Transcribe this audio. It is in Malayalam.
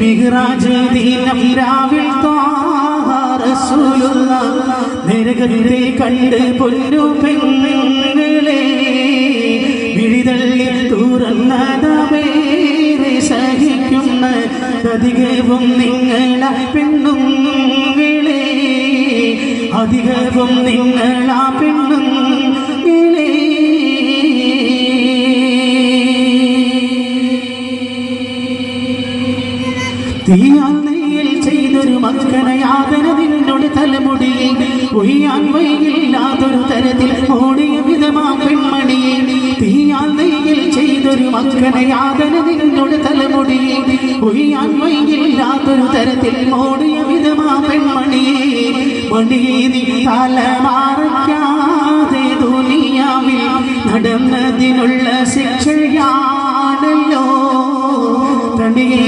മിഹ്റാജ് അധികവും നിങ്ങള പെണ്ണുങ്ങളെ അധികവും നിങ്ങളാ പെണ്ണുങ്ങളെ തീയാൽ ചെയ്തൊരു മക്കളെ യാതന നിന്നോട് തലമുടിയെ ഒയ്യാൻ വൈകില്ലാതൊരു തരത്തിൽ ഓടിയ വിധമാ പെൺമണിയെ തീയാൽ നെയ്യിൽ ചെയ്തൊരു മക്കളെ യാതന നിന്നോട് തലമുടിയെ ഒയ്യാൻ വൈകില്ലാതൊരു തരത്തിൽ ഓടിയ വിധമാ പെൺമണിയെ മണിയെ നീ ദുനിയാവിൽ നടന്നതിനുള്ള ശിക്ഷയാണല്ലോ. തണിയെ